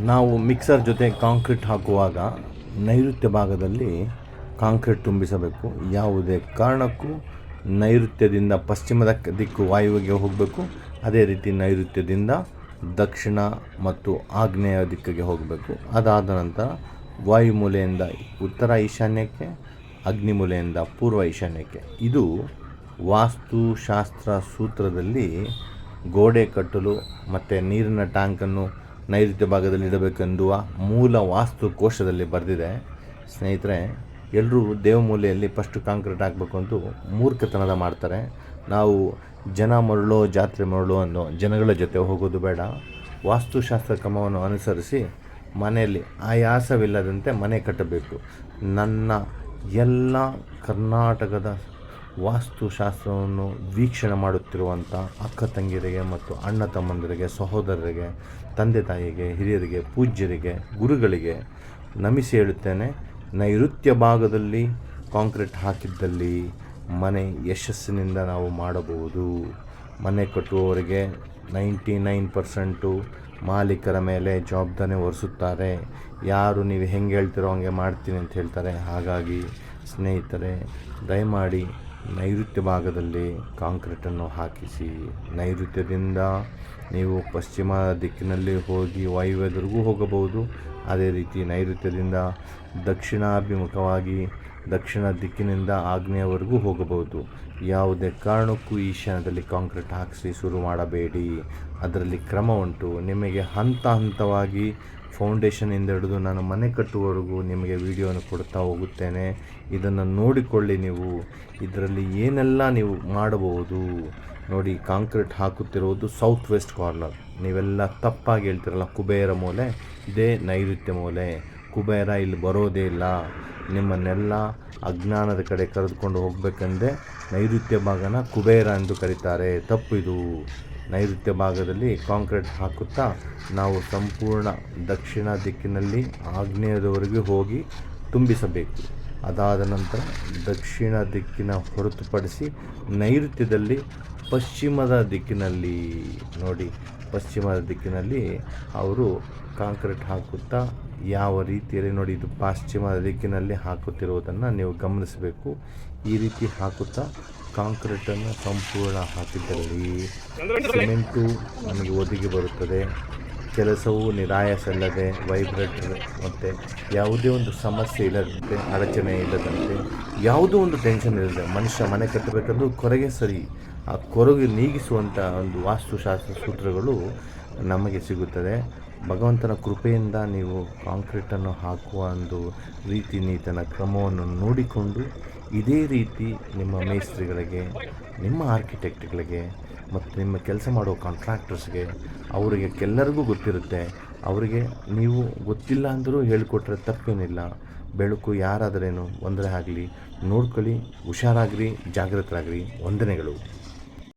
ನಾವು ಮಿಕ್ಸರ್ ಜೊತೆ ಕಾಂಕ್ರೀಟ್ ಹಾಕುವಾಗ ನೈಋತ್ಯ ಭಾಗದಲ್ಲಿ ಕಾಂಕ್ರೀಟ್ ತುಂಬಿಸಬೇಕು. ಯಾವುದೇ ಕಾರಣಕ್ಕೂ ನೈಋತ್ಯದಿಂದ ಪಶ್ಚಿಮದ ದಿಕ್ಕು ವಾಯುವಿಗೆ ಹೋಗಬೇಕು. ಅದೇ ರೀತಿ ನೈಋತ್ಯದಿಂದ ದಕ್ಷಿಣ ಮತ್ತು ಆಗ್ನೇಯ ದಿಕ್ಕಿಗೆ ಹೋಗಬೇಕು. ಅದಾದ ನಂತರ ವಾಯುಮೂಲೆಯಿಂದ ಉತ್ತರ ಈಶಾನ್ಯಕ್ಕೆ, ಅಗ್ನಿಮೂಲೆಯಿಂದ ಪೂರ್ವ ಈಶಾನ್ಯಕ್ಕೆ. ಇದು ವಾಸ್ತುಶಾಸ್ತ್ರ ಸೂತ್ರದಲ್ಲಿ ಗೋಡೆ ಕಟ್ಟಲು ಮತ್ತು ನೀರಿನ ಟ್ಯಾಂಕನ್ನು ನೈಋತ್ಯ ಭಾಗದಲ್ಲಿ ಇಡಬೇಕೆಂದುವ ಮೂಲ ವಾಸ್ತು ಕೋಶದಲ್ಲಿ ಬರೆದಿದೆ. ಸ್ನೇಹಿತರೆ ಎಲ್ಲರೂ ದೇವಮೂಲೆಯಲ್ಲಿ ಫಸ್ಟ್ ಕಾಂಕ್ರೀಟ್ ಹಾಕಬೇಕು ಅಂತ ಮೂರ್ಖತನದ ಮಾಡ್ತಾರೆ. ನಾವು ಜನ ಮರಳು, ಜಾತ್ರೆ ಮರಳು ಅನ್ನೋ ಜನಗಳ ಜೊತೆ ಹೋಗೋದು ಬೇಡ. ವಾಸ್ತುಶಾಸ್ತ್ರ ಕ್ರಮವನ್ನು ಅನುಸರಿಸಿ ಮನೆಯಲ್ಲಿ ಆಯಾಸವಿಲ್ಲದಂತೆ ಮನೆ ಕಟ್ಟಬೇಕು. ನನ್ನ ಎಲ್ಲ ಕರ್ನಾಟಕದ ವಾಸ್ತುಶಾಸ್ತ್ರವನ್ನು ವೀಕ್ಷಣೆ ಮಾಡುತ್ತಿರುವಂಥ ಅಕ್ಕ ತಂಗಿಯರಿಗೆ ಮತ್ತು ಅಣ್ಣ ತಮ್ಮಂದಿರಿಗೆ, ಸಹೋದರರಿಗೆ, ತಂದೆ ತಾಯಿಗೆ, ಹಿರಿಯರಿಗೆ, ಪೂಜ್ಯರಿಗೆ, ಗುರುಗಳಿಗೆ ನಮಿಸಿ ಹೇಳುತ್ತೇನೆ, ನೈಋತ್ಯ ಭಾಗದಲ್ಲಿ ಕಾಂಕ್ರೀಟ್ ಹಾಕಿದ್ದಲ್ಲಿ ಮನೆ ಯಶಸ್ಸಿನಿಂದ ನಾವು ಮಾಡಬಹುದು. ಮನೆ ಕಟ್ಟುವವರಿಗೆ ನೈಂಟಿ ನೈನ್ ಪರ್ಸೆಂಟು ಮಾಲೀಕರ ಮೇಲೆ ಜವಾಬ್ದಾರಿ ಹೊರಿಸುತ್ತಾರೆ. ಯಾರು ನೀವು ಹೆಂಗೆ ಹೇಳ್ತಿರೋ ಹಂಗೆ ಮಾಡ್ತೀನಿ ಅಂತ ಹೇಳ್ತಾರೆ. ಹಾಗಾಗಿ ಸ್ನೇಹಿತರೆ, ದಯಮಾಡಿ ನೈಋತ್ಯ ಭಾಗದಲ್ಲಿ ಕಾಂಕ್ರೀಟನ್ನು ಹಾಕಿಸಿ, ನೈಋತ್ಯದಿಂದ ನೀವು ಪಶ್ಚಿಮ ದಿಕ್ಕಿನಲ್ಲಿ ಹೋಗಿ ವಾಯುವ್ಯದವರೆಗೂ ಹೋಗಬಹುದು ಅದೇ ರೀತಿ ನೈಋತ್ಯದಿಂದ ದಕ್ಷಿಣಾಭಿಮುಖವಾಗಿ ದಕ್ಷಿಣ ದಿಕ್ಕಿನಿಂದ ಆಗ್ನೇಯವರೆಗೂ ಹೋಗಬಹುದು. ಯಾವುದೇ ಕಾರಣಕ್ಕೂ ಈಶಾನ್ಯದಲ್ಲಿ ಕಾಂಕ್ರೀಟ್ ಹಾಕಿಸಿ ಶುರು ಮಾಡಬೇಡಿ. ಅದರಲ್ಲಿ ಕ್ರಮ ಉಂಟು. ನಿಮಗೆ ಹಂತ ಹಂತವಾಗಿ ಫೌಂಡೇಶನಿಂದ ಹಿಡಿದು ನಾನು ಮನೆ ಕಟ್ಟುವವರೆಗೂ ನಿಮಗೆ ವಿಡಿಯೋನ ಕೊಡ್ತಾ ಹೋಗುತ್ತೇನೆ. ಇದನ್ನು ನೋಡಿಕೊಳ್ಳಿ ನೀವು. ಇದರಲ್ಲಿ ಏನೆಲ್ಲ ನೀವು ಮಾಡಬಹುದು? ನೋಡಿ, ಕಾಂಕ್ರೀಟ್ ಹಾಕುತ್ತಿರುವುದು ಸೌತ್ ವೆಸ್ಟ್ ಕಾರ್ನರ್. ನೀವೆಲ್ಲ ತಪ್ಪಾಗಿ ಹೇಳ್ತಿರಲ್ಲ, ಕುಬೇರ ಮೂಲೆ. ಇದೇ ನೈಋತ್ಯ ಮೂಲೆ. ಕುಬೇರ ಇಲ್ಲಿ ಬರೋದೇ ಇಲ್ಲ. ನಿಮ್ಮನ್ನೆಲ್ಲ ಅಜ್ಞಾನದ ಕಡೆ ಕರೆದುಕೊಂಡು ಹೋಗಬೇಕೆಂದೇ ನೈಋತ್ಯ ಭಾಗನ ಕುಬೇರ ಎಂದು ಕರೀತಾರೆ. ತಪ್ಪು ಇದು. ನೈಋತ್ಯ ಭಾಗದಲ್ಲಿ ಕಾಂಕ್ರೀಟ್ ಹಾಕುತ್ತಾ ನಾವು ಸಂಪೂರ್ಣ ದಕ್ಷಿಣ ದಿಕ್ಕಿನಲ್ಲಿ ಆಗ್ನೇಯದವರೆಗೆ ಹೋಗಿ ತುಂಬಿಸಬೇಕು. ಅದಾದ ನಂತರ ದಕ್ಷಿಣ ದಿಕ್ಕಿನ ಹೊರತುಪಡಿಸಿ ನೈಋತ್ಯದಲ್ಲಿ ಪಶ್ಚಿಮದ ದಿಕ್ಕಿನಲ್ಲಿ ನೋಡಿ, ಪಶ್ಚಿಮದ ದಿಕ್ಕಿನಲ್ಲಿ ಅವರು ಕಾಂಕ್ರೀಟ್ ಹಾಕುತ್ತಾ ಯಾವ ರೀತಿಯಲ್ಲಿ ನೋಡಿ ಇದು ಪಾಶ್ಚಿಮ ದಿಕ್ಕಿನಲ್ಲಿ ಹಾಕುತ್ತಿರುವುದನ್ನು ನೀವು ಗಮನಿಸಬೇಕು. ಈ ರೀತಿ ಹಾಕುತ್ತಾ ಕಾಂಕ್ರೀಟನ್ನು ಸಂಪೂರ್ಣ ಹಾಕಿದ್ದಲ್ಲಿ ಸಿಮೆಂಟು ನಮಗೆ ಒದಗಿ ಬರುತ್ತದೆ. ಕೆಲಸವು ನಿರಾಯಸಲ್ಲದೆ ವೈಬ್ರೇಟರ್ ಮತ್ತು ಯಾವುದೇ ಒಂದು ಸಮಸ್ಯೆ ಇಲ್ಲದಂತೆ, ಅಡಚಣೆ ಇಲ್ಲದಂತೆ, ಯಾವುದೋ ಒಂದು ಟೆನ್ಷನ್ ಇಲ್ಲದೆ ಮನುಷ್ಯ ಮನೆ ಕಟ್ಟಬೇಕಂದ್ರೂ ಕೊರಗೆ ಸರಿ. ಆ ಕೊರಗೆ ನೀಗಿಸುವಂಥ ಒಂದು ವಾಸ್ತುಶಾಸ್ತ್ರ ಸೂತ್ರಗಳು ನಮಗೆ ಸಿಗುತ್ತದೆ. ಭಗವಂತನ ಕೃಪೆಯಿಂದ ನೀವು ಕಾಂಕ್ರೀಟನ್ನು ಹಾಕುವ ಒಂದು ರೀತಿ ನೀತನ ಕ್ರಮವನ್ನು ನೋಡಿಕೊಂಡು ಇದೇ ರೀತಿ ನಿಮ್ಮ ಮೇಸ್ತ್ರಿಗಳಿಗೆ, ನಿಮ್ಮ ಆರ್ಕಿಟೆಕ್ಟ್ಗಳಿಗೆ ಮತ್ತು ನಿಮ್ಮ ಕೆಲಸ ಮಾಡುವ ಕಾಂಟ್ರಾಕ್ಟರ್ಸ್ಗೆ ಅವರಿಗೆ ಎಲ್ಲರಿಗೂ ಗೊತ್ತಿರುತ್ತೆ. ಅವರಿಗೆ ನೀವು ಗೊತ್ತಿಲ್ಲ ಅಂದರೂ ಹೇಳಿಕೊಟ್ರೆ ತಪ್ಪೇನಿಲ್ಲ. ಬೆಳಕು ಯಾರಾದರೇನು ಒಂದರೆ ಆಗಲಿ, ನೋಡ್ಕೊಳ್ಳಿ, ಹುಷಾರಾಗ್ರಿ, ಜಾಗೃತರಾಗ್ರಿ. ವಂದನೆಗಳು.